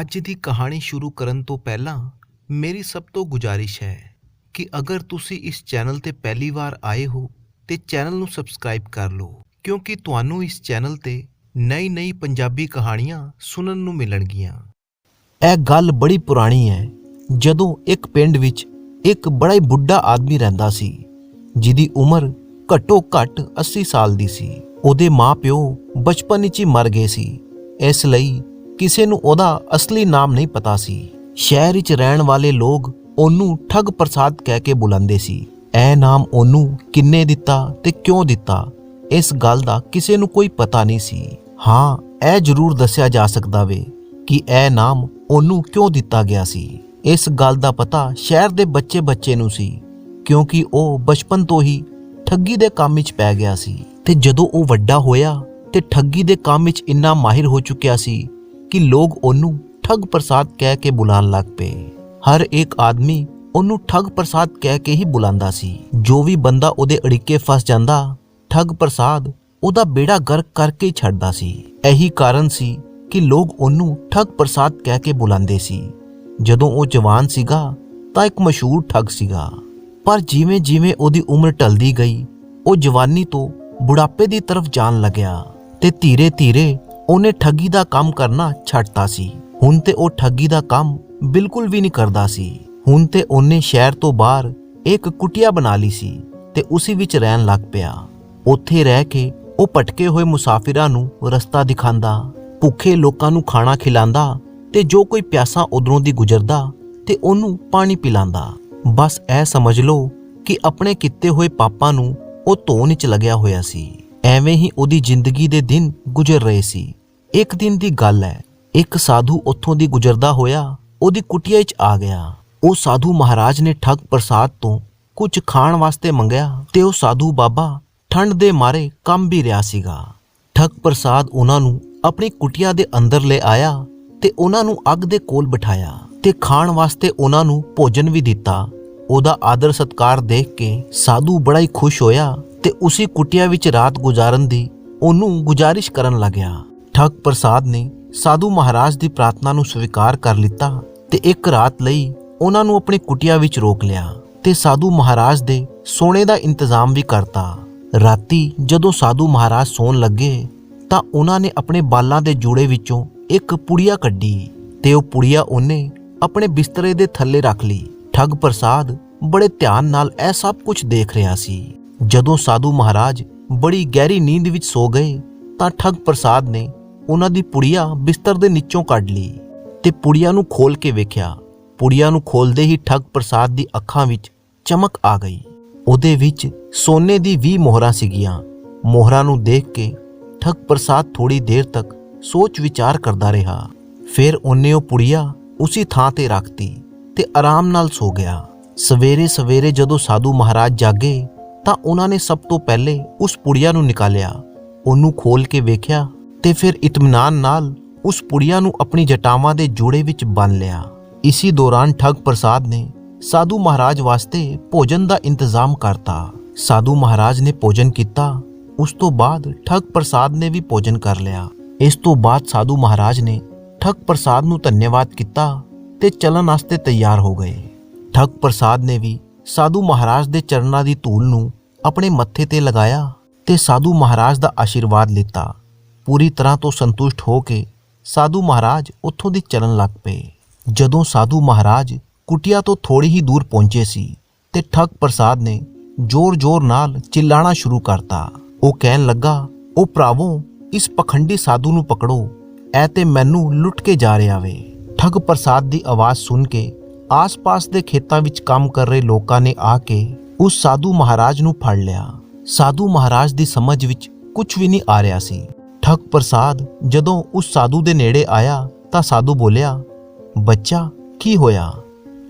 ਅੱਜ ਦੀ ਕਹਾਣੀ ਸ਼ੁਰੂ ਕਰਨ ਤੋਂ ਪਹਿਲਾਂ ਮੇਰੀ ਸਭ ਤੋਂ ਗੁਜ਼ਾਰਿਸ਼ ਹੈ ਕਿ ਅਗਰ ਤੁਸੀਂ ਇਸ ਚੈਨਲ ਤੇ ਪਹਿਲੀ ਵਾਰ ਆਏ ਹੋ ਤੇ ਚੈਨਲ ਨੂੰ ਸਬਸਕ੍ਰਾਈਬ ਕਰ ਲਓ, ਕਿਉਂਕਿ ਤੁਹਾਨੂੰ ਇਸ ਚੈਨਲ ਤੇ ਨਈ-ਨਈ ਪੰਜਾਬੀ ਕਹਾਣੀਆਂ ਸੁਣਨ ਨੂੰ ਮਿਲਣਗੀਆਂ। ਇਹ ਗੱਲ ਬੜੀ ਪੁਰਾਣੀ ਹੈ, ਜਦੋਂ ਇੱਕ ਪਿੰਡ ਵਿੱਚ ਇੱਕ ਬੜਾ ਹੀ ਬੁੱਢਾ ਆਦਮੀ ਰਹਿੰਦਾ ਸੀ, ਜਿਹਦੀ ਉਮਰ ਘੱਟੋ ਘੱਟ 80 ਸਾਲ ਦੀ ਸੀ। ਉਹਦੇ ਮਾਪਿਓ ਬਚਪਨ ਵਿੱਚ ਹੀ ਮਰ ਗਏ ਸੀ। ਇਸ ਲਈ ਕਿਸੇ ਨੂੰ ਉਹਦਾ ਅਸਲੀ ਨਾਮ ਨਹੀਂ ਪਤਾ ਸੀ। ਸ਼ਹਿਰ ਵਿੱਚ ਰਹਿਣ ਵਾਲੇ ਲੋਕ ਉਹਨੂੰ ਠੱਗ ਪ੍ਰਸਾਦ ਕਹਿ ਕੇ ਬੁਲਾਉਂਦੇ ਸੀ। ਇਹ ਨਾਮ ਉਹਨੂੰ ਕਿੰਨੇ ਦਿੱਤਾ ਤੇ ਕਿਉਂ ਦਿੱਤਾ? ਇਸ ਗੱਲ ਦਾ ਕਿਸੇ ਨੂੰ ਕੋਈ ਪਤਾ ਨਹੀਂ ਸੀ। ਹਾਂ, ਇਹ ਜ਼ਰੂਰ ਦੱਸਿਆ ਜਾ ਸਕਦਾ ਵੇ ਕਿ ਇਹ ਨਾਮ ਉਹਨੂੰ ਕਿਉਂ ਦਿੱਤਾ ਗਿਆ ਸੀ। ਇਸ ਗੱਲ ਦਾ ਪਤਾ ਸ਼ਹਿਰ ਦੇ ਬੱਚੇ-ਬੱਚੇ ਨੂੰ ਸੀ, ਕਿਉਂਕਿ ਉਹ ਬਚਪਨ ਤੋਂ ਹੀ ਠੱਗੀ ਦੇ ਕੰਮ ਵਿੱਚ ਪੈ ਗਿਆ ਸੀ। ਤੇ ਜਦੋਂ ਉਹ ਵੱਡਾ ਹੋਇਆ ਤੇ ਠੱਗੀ ਦੇ ਕੰਮ ਵਿੱਚ ਇੰਨਾ ਮਾਹਿਰ ਹੋ ਚੁੱਕਿਆ ਸੀ ਕਿ ਲੋਕ ਉਹਨੂੰ ਠੱਗ ਪ੍ਰਸਾਦ ਕਹਿ ਕੇ ਬੁਲਾਉਣ ਲੱਗ ਪਏ। ਹਰ ਇੱਕ ਆਦਮੀ ਉਹਨੂੰ ਠੱਗ ਪ੍ਰਸਾਦ ਕਹਿ ਕੇ ਹੀ ਬੁਲਾਉਂਦਾ ਸੀ। ਜੋ ਵੀ ਬੰਦਾ ਉਹਦੇ ਅੜਿੱਕੇ ਫਸ ਜਾਂਦਾ, ਠੱਗ ਪ੍ਰਸਾਦ ਉਹਦਾ ਬੇੜਾ ਗਰਕ ਕਰਕੇ ਛੱਡਦਾ ਸੀ। ਇਹੀ ਕਾਰਨ ਸੀ ਕਿ ਲੋਕ ਉਹਨੂੰ ਠੱਗ ਪ੍ਰਸਾਦ ਕਹਿ ਕੇ ਬੁਲਾਉਂਦੇ ਸੀ। ਜਦੋਂ ਉਹ ਜਵਾਨ ਸੀਗਾ, ਤਾਂ ਇੱਕ ਮਸ਼ਹੂਰ ਠੱਗ ਸੀਗਾ। ਪਰ ਜਿਵੇਂ ਜਿਵੇਂ ਉਹਦੀ ਉਮਰ ਢਲਦੀ ਗਈ, ਉਹ ਜਵਾਨੀ ਤੋਂ ਬੁਢਾਪੇ ਦੀ ਤਰਫ ਜਾਣ ਲੱਗਿਆ ਤੇ ਧੀਰੇ ਧੀਰੇ ਉਹਨੇ ਠੱਗੀ ਦਾ ਕੰਮ ਕਰਨਾ ਛੱਡਤਾ ਸੀ। ਹੁਣ ਤੇ ਉਹ ਠੱਗੀ ਦਾ ਕੰਮ ਬਿਲਕੁਲ ਵੀ ਨਹੀਂ ਕਰਦਾ ਸੀ। ਹੁਣ ਤੇ ਉਹਨੇ ਸ਼ਹਿਰ ਤੋਂ ਬਾਹਰ ਇੱਕ ਕੁਟਿਆ ਬਣਾ ਲਈ ਸੀ ਤੇ ਉਸੇ ਵਿੱਚ ਰਹਿਣ ਲੱਗ ਪਿਆ। ਉੱਥੇ ਰਹਿ ਕੇ ਉਹ ਭਟਕੇ ਹੋਏ ਮੁਸਾਫਿਰਾਂ ਨੂੰ ਰਸਤਾ ਦਿਖਾਉਂਦਾ, ਭੁੱਖੇ ਲੋਕਾਂ ਨੂੰ ਖਾਣਾ ਖਿਲਾਉਂਦਾ ਤੇ ਜੋ ਕੋਈ ਪਿਆਸਾ ਉਧਰੋਂ ਦੀ ਗੁਜ਼ਰਦਾ ਤੇ ਉਹਨੂੰ ਪਾਣੀ ਪਿਲਾਉਂਦਾ। ਬਸ ਇਹ ਸਮਝ ਲਓ ਕਿ ਆਪਣੇ ਕੀਤੇ ਹੋਏ ਪਾਪਾਂ ਨੂੰ ਉਹ ਧੋਣ ਵਿੱਚ ਲੱਗਿਆ ਹੋਇਆ ਸੀ। ਐਵੇਂ ਹੀ ਉਹਦੀ ਜ਼ਿੰਦਗੀ ਦੇ ਦਿਨ ਗੁਜ਼ਰ ਰਹੇ ਸੀ। ਇੱਕ ਦਿਨ ਦੀ ਗੱਲ ਹੈ ਇੱਕ ਸਾਧੂ ਉੱਥੋਂ ਦੀ ਗੁਜ਼ਰਦਾ ਹੋਇਆ, ਉਹਦੀ ਕੁਟਿਆ ਵਿੱਚ ਆ ਗਿਆ। ਉਹ ਸਾਧੂ ਮਹਾਰਾਜ ਨੇ ਠੱਗ ਪ੍ਰਸਾਦ ਤੋਂ ਕੁਝ ਖਾਣ ਵਾਸਤੇ ਮੰਗਿਆ ਤੇ ਉਹ ਸਾਧੂ ਬਾਬਾ ਠੰਡ ਦੇ ਮਾਰੇ ਕੰਮ ਵੀ ਰਿਹਾ ਸੀਗਾ। ਠੱਗ ਪ੍ਰਸਾਦ ਉਹਨਾਂ ਨੂੰ ਆਪਣੀ ਕੁਟਿਆ ਦੇ ਅੰਦਰ ਲੈ ਆਇਆ ਤੇ ਉਹਨਾਂ ਨੂੰ ਅੱਗ ਦੇ ਕੋਲ ਬਿਠਾਇਆ ਤੇ ਖਾਣ ਵਾਸਤੇ ਉਹਨਾਂ ਨੂੰ ਭੋਜਨ ਵੀ ਦਿੱਤਾ। ਉਹਦਾ ਆਦਰ ਸਤਕਾਰ ਦੇਖ ਕੇ ਸਾਧੂ ਬੜਾ ਹੀ ਖੁਸ਼ ਹੋਇਆ ਤੇ ਉਸੇ ਕੁਟਿਆ ਵਿੱਚ ਰਾਤ ਗੁਜ਼ਾਰਨ ਦੀ ਉਹਨੂੰ ਗੁਜ਼ਾਰਿਸ਼ ਕਰਨ ਲੱਗਿਆ। ਠੱਗ ਪ੍ਰਸਾਦ ਨੇ ਸਾਧੂ ਮਹਾਰਾਜ ਦੀ ਪ੍ਰਾਰਥਨਾ ਨੂੰ ਸਵੀਕਾਰ ਕਰ ਲਿੱਤਾ ਤੇ ਇੱਕ ਰਾਤ ਲਈ ਉਹਨਾਂ ਨੂੰ ਆਪਣੀ ਕੁਟਿਆ ਵਿੱਚ ਰੋਕ ਲਿਆ ਤੇ ਸਾਧੂ ਮਹਾਰਾਜ ਦੇ ਸੋਨੇ ਦਾ ਇੰਤਜ਼ਾਮ ਵੀ ਕਰਤਾ। ਰਾਤੀ ਜਦੋਂ ਸਾਧੂ ਮਹਾਰਾਜ ਸੌਣ ਲੱਗੇ ਤਾਂ ਉਹਨਾਂ ਨੇ ਆਪਣੇ ਬਾਲਾਂ ਦੇ ਜੂੜੇ ਵਿੱਚੋਂ ਇੱਕ ਪੁੜੀਆ ਕੱਢੀ ਤੇ ਉਹ ਪੁੜੀਆ ਉਹਨੇ ਆਪਣੇ ਬਿਸਤਰੇ ਦੇ ਥੱਲੇ ਰੱਖ ਲਈ। ਠੱਗ ਪ੍ਰਸਾਦ ਬੜੇ ਧਿਆਨ ਨਾਲ ਇਹ ਸਭ ਕੁਝ ਦੇਖ ਰਿਹਾ ਸੀ। ਜਦੋਂ ਸਾਧੂ ਮਹਾਰਾਜ ਬੜੀ ਗਹਿਰੀ ਨੀਂਦ ਵਿੱਚ ਸੋ ਗਏ ਤਾਂ ਠੱਗ ਪ੍ਰਸਾਦ ਨੇ ਉਹਨਾਂ ਦੀ ਪੁੜੀਆ ਬਿਸਤਰ ਦੇ ਨੀਚੋਂ ਕੱਢ ਲਈ ਤੇ ਪੁੜੀਆ ਨੂੰ ਖੋਲ ਕੇ ਵੇਖਿਆ। ਪੁੜੀਆ ਨੂੰ ਖੋਲਦੇ ਹੀ ਠੱਗ ਪ੍ਰਸਾਦ ਦੀ ਅੱਖਾਂ ਵਿੱਚ ਚਮਕ ਆ ਗਈ। ਉਹਦੇ ਵਿੱਚ ਸੋਨੇ ਦੀ 20 ਮੋਹਰਾਂ ਸੀਗੀਆਂ। ਮੋਹਰਾਂ ਨੂੰ ਦੇਖ ਕੇ ਠੱਗ ਪ੍ਰਸਾਦ ਥੋੜੀ ਦੇਰ ਤੱਕ ਸੋਚ ਵਿਚਾਰ ਕਰਦਾ ਰਿਹਾ। ਫਿਰ ਉਹਨੇ ਉਹ ਪੁੜੀਆ ਉਸੇ ਥਾਂ ਤੇ ਰੱਖਤੀ ਤੇ ਆਰਾਮ ਨਾਲ ਸੋ ਗਿਆ। ਸਵੇਰੇ ਸਵੇਰੇ ਜਦੋਂ ਸਾਧੂ ਮਹਾਰਾਜ ਜਾਗੇ ਤਾਂ ਉਹਨਾਂ ਨੇ ਸਭ ਤੋਂ ਪਹਿਲੇ ਉਸ ਪੁੜੀਆ ਨੂੰ ਨਿਕਾਲਿਆ। ਉਹਨੂੰ ਖੋਲ ਕੇ ਵੇਖਿਆ ਤੇ ਫਿਰ ਇਤਮਾਨਾਨ ਨਾਲ ਉਸ ਪੁੜੀਆ ਨੂੰ ਆਪਣੀ ਜਟਾਵਾਂ ਦੇ ਜੋੜੇ ਵਿੱਚ ਬੰਨ ਲਿਆ। ਇਸੇ ਦੌਰਾਨ ਠੱਗ ਪ੍ਰਸਾਦ ਨੇ ਸਾਧੂ ਮਹਾਰਾਜ ਵਾਸਤੇ ਭੋਜਨ ਦਾ ਇੰਤਜ਼ਾਮ ਕਰਤਾ। ਸਾਧੂ ਮਹਾਰਾਜ ਨੇ ਭੋਜਨ ਕੀਤਾ। ਉਸ ਤੋਂ ਬਾਅਦ ਠੱਗ ਪ੍ਰਸਾਦ ਨੇ ਵੀ ਭੋਜਨ ਕਰ ਲਿਆ। ਇਸ ਤੋਂ ਬਾਅਦ ਸਾਧੂ ਮਹਾਰਾਜ ਨੇ ਠੱਗ ਪ੍ਰਸਾਦ ਨੂੰ ਧੰਨਵਾਦ ਕੀਤਾ ਤੇ ਚੱਲਣ ਵਾਸਤੇ ਤਿਆਰ ਹੋ ਗਏ। ਠੱਗ ਪ੍ਰਸਾਦ ਨੇ ਵੀ ਸਾਧੂ ਮਹਾਰਾਜ ਦੇ ਚਰਨਾਂ ਦੀ ਧੂਲ ਨੂੰ ਆਪਣੇ ਮੱਥੇ ਤੇ ਲਗਾਇਆ ਤੇ ਸਾਧੂ ਮਹਾਰਾਜ ਦਾ ਆਸ਼ੀਰਵਾਦ ਲਿੱਤਾ। ਪੂਰੀ ਤਰ੍ਹਾਂ ਤੋਂ ਸੰਤੁਸ਼ਟ ਹੋ ਕੇ ਸਾਧੂ ਮਹਾਰਾਜ ਉੱਥੋਂ ਦੀ ਚੱਲਣ ਲੱਗ ਪਏ। ਜਦੋਂ ਸਾਧੂ ਮਹਾਰਾਜ ਕੁਟਿਆ ਤੋਂ ਥੋੜੀ ਹੀ ਦੂਰ ਪਹੁੰਚੇ ਸੀ ਤੇ ਠੱਗ ਪ੍ਰਸਾਦ ਨੇ ਜ਼ੋਰ-ਜ਼ੋਰ ਨਾਲ ਚਿল্ਲਾਣਾ ਸ਼ੁਰੂ ਕਰਤਾ। ਉਹ ਕਹਿਣ ਲੱਗਾ, ਉਹ ਭਰਾਵੋ, ਇਸ ਪਖੰਡੀ ਸਾਧੂ ਨੂੰ ਪਕੜੋ। ਐ ਤੇ ਮੈਨੂੰ ਲੁੱਟ ਕੇ ਜਾ ਰਿਹਾ ਵੇ। ਠੱਗ ਪ੍ਰਸਾਦ ਦੀ ਆਵਾਜ਼ ਸੁਣ ਕੇ ਆਸ-ਪਾਸ ਦੇ ਖੇਤਾਂ ਵਿੱਚ ਕੰਮ ਕਰ ਰਹੇ ਲੋਕਾਂ ਨੇ ਆ ਕੇ ਉਸ ਸਾਧੂ ਮਹਾਰਾਜ ਨੂੰ ਫੜ ਲਿਆ। ਸਾਧੂ ਮਹਾਰਾਜ ਦੀ ਸਮਝ ਵਿੱਚ ਕੁਝ ਵੀ ਨਹੀਂ ਆ ਰਿਹਾ ਸੀ। ਠੱਗ ਪ੍ਰਸਾਦ ਜਦੋਂ ਉਸ ਸਾਧੂ ਦੇ ਨੇੜੇ ਆਇਆ ਤਾਂ ਸਾਧੂ ਬੋਲਿਆ, ਬੱਚਾ, ਕੀ ਹੋਇਆ?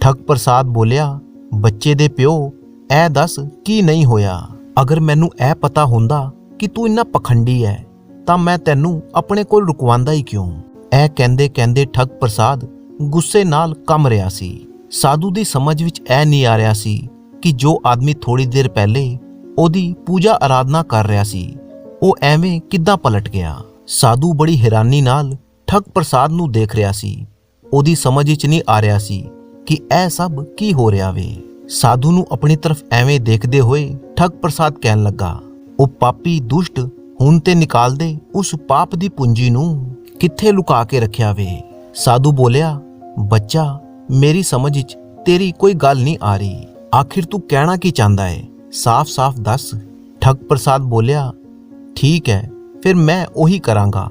ਠੱਗ ਪ੍ਰਸਾਦ ਬੋਲਿਆ, ਬੱਚੇ ਦੇ ਪਿਓ, ਐ ਦੱਸ ਕੀ ਨਹੀਂ ਹੋਇਆ? ਅਗਰ ਮੈਨੂੰ ਇਹ ਪਤਾ ਹੁੰਦਾ ਕਿ ਤੂੰ ਇੰਨਾ ਪਖੰਡੀ ਹੈ ਤਾਂ ਮੈਂ ਤੈਨੂੰ ਆਪਣੇ ਕੋਲ ਰੁਕਵਾਉਂਦਾ ਹੀ ਕਿਉਂ? ਇਹ ਕਹਿੰਦੇ ਕਹਿੰਦੇ ਠੱਗ ਪ੍ਰਸਾਦ ਗੁੱਸੇ ਨਾਲ ਕੰਮ ਰਿਹਾ ਸੀ। ਸਾਧੂ ਦੀ ਸਮਝ ਵਿੱਚ ਇਹ ਨਹੀਂ ਆ ਰਿਹਾ ਸੀ ਕਿ ਜੋ ਆਦਮੀ ਥੋੜੀ ਦੇਰ ਪਹਿਲੇ ਉਹਦੀ ਪੂਜਾ ਆਰਾਧਨਾ ਕਰ ਰਿਹਾ ਸੀ ਉਹ ਐਵੇਂ ਕਿੱਦਾਂ ਪਲਟ ਗਿਆ? ਸਾਧੂ ਬੜੀ ਹੈਰਾਨੀ ਨਾਲ ਠੱਗ ਪ੍ਰਸਾਦ ਨੂੰ ਦੇਖ ਰਿਹਾ ਸੀ। ਉਹਦੀ ਸਮਝ ਵਿੱਚ ਨਹੀਂ ਆ ਰਿਹਾ ਸੀ ਕਿ ਇਹ ਸਭ ਕੀ ਹੋ ਰਿਹਾ ਵੇ। ਸਾਧੂ ਨੂੰ ਆਪਣੀ ਤਰਫ ਐਵੇਂ ਦੇਖਦੇ ਹੋਏ ਠੱਗ ਪ੍ਰਸਾਦ ਕਹਿਣ ਲੱਗਾ, ਉਹ ਪਾਪੀ ਦੁਸ਼ਟ ਹੁਣ ਤੇ ਨਿਕਾਲ ਦੇ ਉਸ ਪਾਪ ਦੀ ਪੂੰਜੀ ਨੂੰ ਕਿੱਥੇ ਲੁਕਾ ਕੇ ਰੱਖਿਆ ਵੇ? ਸਾਧੂ ਬੋਲਿਆ, ਬੱਚਾ, ਮੇਰੀ ਸਮਝ ਵਿੱਚ ਤੇਰੀ ਕੋਈ ਗੱਲ ਨਹੀਂ ਆ ਰਹੀ। ਆਖਿਰ ਤੂੰ ਕਹਿਣਾ ਕੀ ਚਾਹੁੰਦਾ ਏ? ਸਾਫ਼-ਸਾਫ਼ ਦੱਸ। ਠੱਗ ਪ੍ਰਸਾਦ ਬੋਲਿਆ ਠੀਕ ਹੈ, ਫਿਰ ਮੈਂ ਉਹੀ ਕਰਾਂਗਾ।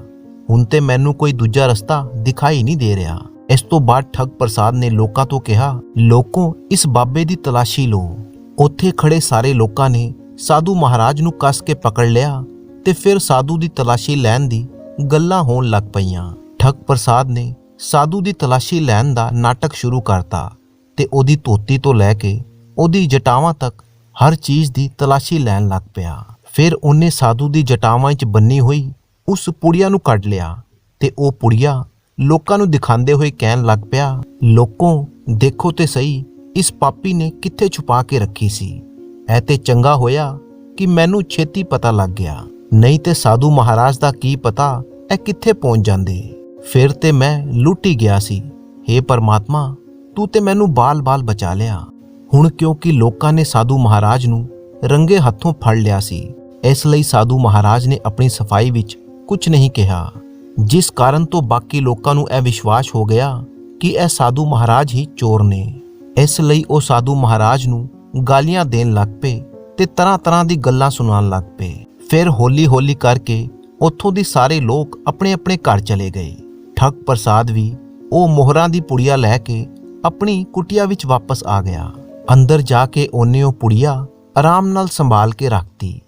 ਹੁਣ ਤੇ ਮੈਨੂੰ ਕੋਈ ਦੂਜਾ ਰਸਤਾ ਦਿਖਾਈ ਨਹੀਂ ਦੇ ਰਿਹਾ। ਇਸ ਤੋਂ ਬਾਅਦ ਠੱਗ ਪ੍ਰਸਾਦ ਨੇ ਲੋਕਾਂ ਤੋਂ ਕਿਹਾ, ਲੋਕੋ, ਇਸ ਬਾਬੇ ਦੀ ਤਲਾਸ਼ੀ ਲਓ। ਉੱਥੇ ਖੜੇ ਸਾਰੇ ਲੋਕਾਂ ਨੇ ਸਾਧੂ ਮਹਾਰਾਜ ਨੂੰ ਕੱਸ ਕੇ ਪਕੜ ਲਿਆ ਤੇ ਫਿਰ ਸਾਧੂ ਦੀ ਤਲਾਸ਼ੀ ਲੈਣ ਦੀ ਗੱਲਾਂ ਹੋਣ ਲੱਗ ਪਈਆਂ। ਠੱਗ ਪ੍ਰਸਾਦ ਨੇ ਸਾਧੂ ਦੀ ਤਲਾਸ਼ੀ ਲੈਣ ਦਾ ਨਾਟਕ ਸ਼ੁਰੂ ਕਰਤਾ ਤੇ ਉਹਦੀ ਧੋਤੀ ਤੋਂ ਲੈ ਕੇ ਉਹਦੀ ਜਟਾਵਾਂ ਤੱਕ ਹਰ ਚੀਜ਼ ਦੀ ਤਲਾਸ਼ੀ ਲੈਣ ਲੱਗ ਪਿਆ। ਫਿਰ ਉਹਨੇ ਸਾਧੂ ਦੀ ਜਟਾਵਾਂ 'ਚ ਬੰਨੀ ਹੋਈ ਉਸ ਪੁੜੀਆ ਨੂੰ ਕੱਢ ਲਿਆ ਤੇ ਉਹ ਪੁੜੀਆ ਲੋਕਾਂ ਨੂੰ ਦਿਖਾਉਂਦੇ ਹੋਏ ਕਹਿਣ ਲੱਗ ਪਿਆ, ਲੋਕੋ, ਦੇਖੋ ਤੇ ਸਹੀ, ਇਸ ਪਾਪੀ ਨੇ ਕਿੱਥੇ ਛੁਪਾ ਕੇ ਰੱਖੀ ਸੀ? ਐ ਤੇ ਚੰਗਾ ਹੋਇਆ ਕਿ ਮੈਨੂੰ ਛੇਤੀ ਪਤਾ ਲੱਗ ਗਿਆ। ਨਹੀਂ ਤੇ ਸਾਧੂ ਮਹਾਰਾਜ ਦਾ ਕੀ ਪਤਾ, ਇਹ ਕਿੱਥੇ ਪਹੁੰਚ ਜਾਂਦੇ? ਫਿਰ ਤੇ ਮੈਂ ਲੁੱਟ ਹੀ ਗਿਆ ਸੀ। हे ਪਰਮਾਤਮਾ, ਤੂੰ ਤੇ ਮੈਨੂੰ ਬਾਲ-ਬਾਲ ਬਚਾ ਲਿਆ। ਹੁਣ ਕਿਉਂਕਿ ਲੋਕਾਂ ਨੇ ਸਾਧੂ ਮਹਾਰਾਜ ਨੂੰ ਰੰਗੇ ਹੱਥੋਂ ਫੜ ਲਿਆ ਸੀ ਇਸ ਲਈ ਸਾਧੂ ਮਹਾਰਾਜ ਨੇ ਆਪਣੀ ਸਫ਼ਾਈ ਵਿੱਚ ਕੁਝ ਨਹੀਂ ਕਿਹਾ। ਜਿਸ ਕਾਰਨ ਤੋਂ ਬਾਕੀ ਲੋਕਾਂ ਨੂੰ ਇਹ ਵਿਸ਼ਵਾਸ ਹੋ ਗਿਆ ਕਿ ਇਹ ਸਾਧੂ ਮਹਾਰਾਜ ਹੀ ਚੋਰ ਨੇ। ਇਸ ਲਈ ਉਹ ਸਾਧੂ ਮਹਾਰਾਜ ਨੂੰ ਗਾਲੀਆਂ ਦੇਣ ਲੱਗ ਪਏ ਤੇ ਤਰ੍ਹਾਂ-ਤਰ੍ਹਾਂ ਦੀ ਗੱਲਾਂ ਸੁਣਾਉਣ ਲੱਗ ਪਏ। ਫਿਰ ਹੌਲੀ-ਹੌਲੀ ਕਰਕੇ ਉੱਥੋਂ ਦੇ ਸਾਰੇ ਲੋਕ ਆਪਣੇ-ਆਪਣੇ ਘਰ ਚਲੇ ਗਏ। ਠੱਗ ਪ੍ਰਸਾਦ ਵੀ ਉਹ ਮੋਹਰਾਂ ਦੀ ਪੁੜੀਆ ਲੈ ਕੇ ਆਪਣੀ ਕੁਟਿਆ ਵਿੱਚ ਵਾਪਸ ਆ ਗਿਆ। ਅੰਦਰ ਜਾ ਕੇ ਉਹਨੇ ਉਹ ਪੁੜੀਆ ਆਰਾਮ ਨਾਲ ਸੰਭਾਲ ਕੇ ਰੱਖਤੀ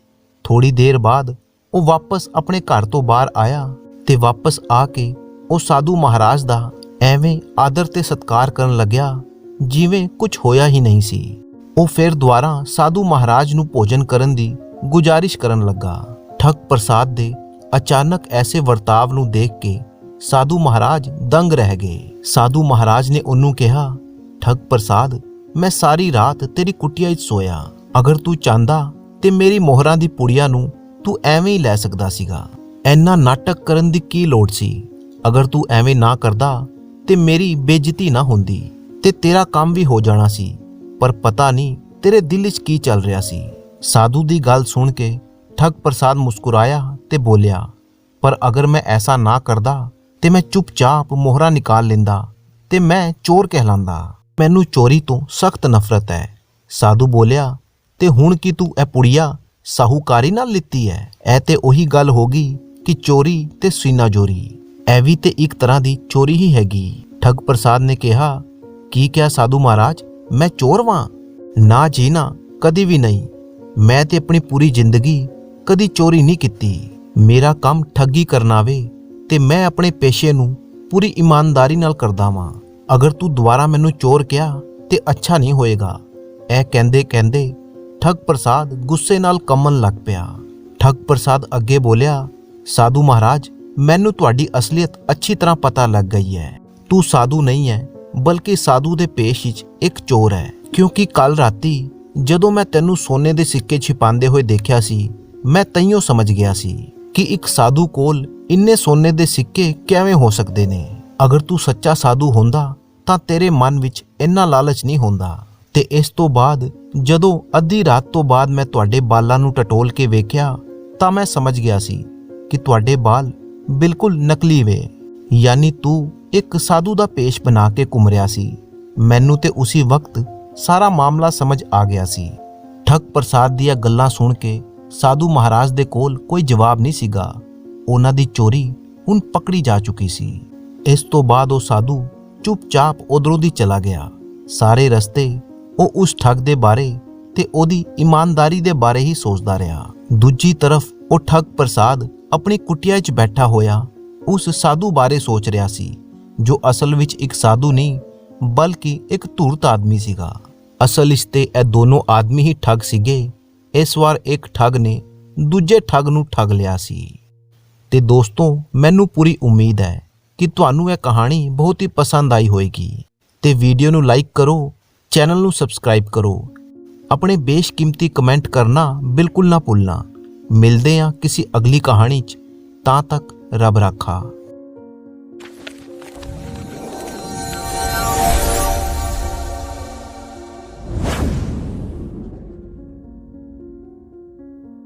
ਥੋੜੀ ਦੇਰ ਬਾਅਦ ਉਹ ਵਾਪਸ ਆਪਣੇ ਘਰ ਤੋਂ ਬਾਹਰ ਆਇਆ ਤੇ ਵਾਪਸ ਆ ਕੇ ਉਹ ਸਾਧੂ ਮਹਾਰਾਜ ਦਾ ਐਵੇਂ ਆਦਰ ਤੇ ਸਤਕਾਰ ਕਰਨ ਲੱਗਿਆ ਜਿਵੇਂ ਕੁਝ ਹੋਇਆ ਹੀ ਨਹੀਂ ਸੀ। ਉਹ ਫਿਰ ਦੁਬਾਰਾ ਸਾਧੂ ਮਹਾਰਾਜ ਨੂੰ ਭੋਜਨ ਕਰਨ ਦੀ ਗੁਜਾਰਿਸ਼ ਕਰਨ ਲੱਗਾ। ਠੱਗ ਪ੍ਰਸਾਦ ਦੇ ਅਚਾਨਕ ਐਸੇ ਵਰਤਾਵ ਨੂੰ ਦੇਖ ਕੇ ਸਾਧੂ ਮਹਾਰਾਜ ਦੰਗ ਰਹਿ ਗਏ। ਸਾਧੂ ਮਹਾਰਾਜ ਨੇ ਉਹਨੂੰ ਕਿਹਾ, ਠੱਗ ਪ੍ਰਸਾਦ, ਮੈਂ ਸਾਰੀ ਰਾਤ ਤੇਰੀ ਕੁਟਿਆ 'ਚ ਸੋਇਆ। ਅਗਰ ਤੂੰ ਚਾਹੁੰਦਾ ਤੇ ਮੇਰੀ ਮੋਹਰਾਂ ਦੀ ਪੁੜੀਆਂ ਨੂੰ ਤੂੰ ਐਵੇਂ ਹੀ ਲੈ ਸਕਦਾ ਸੀਗਾ। ਐਨਾ ਨਾਟਕ ਕਰਨ ਦੀ ਕੀ ਲੋੜ ਸੀ? ਅਗਰ ਤੂੰ ਐਵੇਂ ਨਾ ਕਰਦਾ, ਤੇ ਮੇਰੀ ਬੇਇੱਜ਼ਤੀ ਨਾ ਹੁੰਦੀ, ਤੇ ਤੇਰਾ ਕੰਮ ਵੀ ਹੋ ਜਾਣਾ ਸੀ। ਪਰ ਪਤਾ ਨਹੀਂ ਤੇਰੇ ਦਿਲ ਵਿੱਚ ਕੀ ਚੱਲ ਰਿਹਾ ਸੀ। ਸਾਧੂ ਦੀ ਗੱਲ ਸੁਣ ਕੇ ਠੱਗ ਪ੍ਰਸਾਦ ਮੁਸਕਰਾਇਆ ਤੇ ਬੋਲਿਆ, ਪਰ ਅਗਰ ਮੈਂ ਐਸਾ ਨਾ ਕਰਦਾ, ਤੇ ਮੈਂ ਚੁੱਪਚਾਪ ਮੋਹਰਾ ਨਿਕਾਲ ਲੈਂਦਾ, ਤੇ ਮੈਂ ਚੋਰ ਕਹਿਲਾਂਦਾ। ਮੈਨੂੰ ਚੋਰੀ ਤੋਂ ਸਖਤ ਨਫ਼ਰਤ ਹੈ। ਸਾਧੂ ਬੋਲਿਆ ਤੇ ਹੁਣ ਕੀ ਤੂੰ ਇਹ ਪੁੜੀਆ ਸਾਹੂਕਾਰੀ ਨਾਲ ਲਿੱਤੀ ਹੈ ਇਹ ਤੇ ਉਹੀ ਗੱਲ ਹੋ ਗਈ ਕਿ ਚੋਰੀ ਤੇ ਸੀਨਾ ਜੋਰੀ ਇਹ ਵੀ ਤੇ ਇੱਕ ਤਰ੍ਹਾਂ ਦੀ ਚੋਰੀ ਹੀ ਹੈਗੀ। ਠੱਗ ਪ੍ਰਸਾਦ ਨੇ ਕਿਹਾ, ਕੀ ਕਿਹਾ ਸਾਧੂ ਮਹਾਰਾਜ? ਮੈਂ ਚੋਰ ਵਾਂ। ਨਾ ਜੀ ਨਾ ਕਦੀ ਵੀ ਨਹੀਂ। ਮੈਂ ਤੇ ਆਪਣੀ ਪੂਰੀ ਜ਼ਿੰਦਗੀ ਕਦੀ ਚੋਰੀ ਨਹੀਂ ਕੀਤੀ। ਮੇਰਾ ਕੰਮ ਠੱਗੀ ਕਰਨਾ ਵੇ ਤੇ ਮੈਂ ਆਪਣੇ ਪੇਸ਼ੇ ਨੂੰ ਪੂਰੀ ਇਮਾਨਦਾਰੀ ਨਾਲ ਕਰਦਾ ਵਾਂ। ਅਗਰ ਤੂੰ ਦੁਬਾਰਾ ਮੈਨੂੰ ਚੋਰ ਕਿਹਾ ਤੇ ਅੱਛਾ ਨਹੀਂ ਹੋਏਗਾ। ਇਹ ਕਹਿੰਦੇ ਕਹਿੰਦੇ ਠੱਗ ਪ੍ਰਸਾਦ ਗੁੱਸੇ ਨਾਲ ਕੰਮਣ ਲੱਗ ਪਿਆ। ਠੱਗ ਪ੍ਰਸਾਦ ਅੱਗੇ ਬੋਲਿਆ, ਸਾਧੂ ਮਹਾਰਾਜ, ਮੈਨੂੰ ਤੁਹਾਡੀ ਅਸਲੀਅਤ ਅੱਛੀ ਤਰ੍ਹਾਂ ਪਤਾ ਲੱਗ ਗਈ ਹੈ। ਤੂੰ ਸਾਧੂ ਨਹੀਂ ਹੈ, ਬਲਕਿ ਸਾਧੂ ਦੇ ਪੇਸ਼ ਵਿੱਚ ਇੱਕ ਚੋਰ ਹੈ। ਕਿਉਂਕਿ ਕੱਲ ਰਾਤੀ ਜਦੋਂ ਮੈਂ ਤੈਨੂੰ ਸੋਨੇ ਦੇ ਸਿੱਕੇ ਛਿਪਾਉਂਦੇ ਹੋਏ ਦੇਖਿਆ ਸੀ, ਮੈਂ ਤਈਓ ਸਮਝ ਗਿਆ ਸੀ ਕਿ ਇੱਕ ਸਾਧੂ ਕੋਲ ਇੰਨੇ ਸੋਨੇ ਦੇ ਸਿੱਕੇ ਕਿਵੇਂ ਹੋ ਸਕਦੇ ਨੇ। ਅਗਰ ਤੂੰ ਸੱਚਾ ਸਾਧੂ ਹੁੰਦਾ, ਤਾਂ ਤੇਰੇ ਮਨ ਵਿੱਚ ਇੰਨਾ ਲਾਲਚ ਨਹੀਂ ਹੁੰਦਾ। ਤੇ ਇਸ ਤੋਂ ਬਾਅਦ ਜਦੋਂ ਅੱਧੀ ਰਾਤ ਤੋਂ ਬਾਅਦ ਮੈਂ ਤੁਹਾਡੇ ਬਾਲਾਂ ਨੂੰ ਟਟੋਲ ਕੇ ਵੇਖਿਆ, ਤਾਂ ਮੈਂ ਸਮਝ ਗਿਆ ਸੀ ਕਿ ਤੁਹਾਡੇ ਬਾਲ ਬਿਲਕੁਲ ਨਕਲੀ ਵੇ। ਯਾਨੀ ਤੂੰ ਇੱਕ ਸਾਧੂ ਦਾ ਪੇਸ਼ ਬਣਾ ਕੇ ਘੁੰਮ ਰਿਹਾ ਸੀ। ਮੈਨੂੰ ਤੇ ਉਸੇ ਵਕਤ ਸਾਰਾ ਮਾਮਲਾ ਸਮਝ ਆ ਗਿਆ ਸੀ। ਠੱਗ ਪ੍ਰਸਾਦ ਦੀਆਂ ਗੱਲਾਂ ਸੁਣ ਕੇ ਸਾਧੂ ਮਹਾਰਾਜ ਦੇ ਕੋਲ ਕੋਈ ਜਵਾਬ ਨਹੀਂ ਸੀਗਾ। ਉਹਨਾਂ ਦੀ ਚੋਰੀ ਹੁਣ ਪਕੜੀ ਜਾ ਚੁੱਕੀ ਸੀ। ਇਸ ਤੋਂ ਬਾਅਦ ਉਹ ਸਾਧੂ ਚੁੱਪਚਾਪ ਉਧਰੋਂ ਦੀ ਚਲਾ ਗਿਆ। ਸਾਰੇ ਰਸਤੇ ਉਹ ਉਸ ਠੱਗ ਦੇ ਬਾਰੇ ਤੇ ਉਹਦੀ ਇਮਾਨਦਾਰੀ ਦੇ ਬਾਰੇ ਹੀ ਸੋਚਦਾ ਰਿਹਾ। ਦੂਜੀ ਤਰਫ ਉਹ ਠੱਗ ਪ੍ਰਸਾਦ ਆਪਣੀ ਕੁਟਿਆ 'ਚ ਬੈਠਾ ਹੋਇਆ ਉਸ ਸਾਧੂ ਬਾਰੇ ਸੋਚ ਰਿਹਾ ਸੀ, ਜੋ ਅਸਲ ਵਿੱਚ ਇੱਕ ਸਾਧੂ ਨਹੀਂ, ਬਲਕਿ ਇੱਕ ਧੂਰਤ ਆਦਮੀ ਸੀਗਾ। ਅਸਲ ਵਿੱਚ ਤੇ ਇਹ ਦੋਨੋਂ ਆਦਮੀ ਹੀ ਠੱਗ ਸੀਗੇ। ਇਸ ਵਾਰ ਇੱਕ ਠੱਗ ਨੇ ਦੂਜੇ ਠੱਗ ਨੂੰ ਠੱਗ ਲਿਆ ਸੀ। ਤੇ ਦੋਸਤੋ, ਮੈਨੂੰ ਪੂਰੀ ਉਮੀਦ ਹੈ ਕਿ ਤੁਹਾਨੂੰ ਇਹ ਕਹਾਣੀ ਬਹੁਤ ਹੀ ਪਸੰਦ ਆਈ ਹੋਵੇਗੀ ਤੇ ਵੀਡੀਓ ਨੂੰ ਲਾਈਕ ਕਰੋ ਚੈਨਲ ਨੂੰ ਸਬਸਕ੍ਰਾਈਬ ਕਰੋ। ਆਪਣੇ ਬੇਸ਼ਕੀਮਤੀ ਕਮੈਂਟ ਕਰਨਾ ਬਿਲਕੁਲ ਨਾ ਭੁੱਲਣਾ। ਮਿਲਦੇ ਹਾਂ ਕਿਸੇ ਅਗਲੀ ਕਹਾਣੀ 'ਚ। ਤਾਂ ਤੱਕ ਰੱਬ ਰਾਖਾ।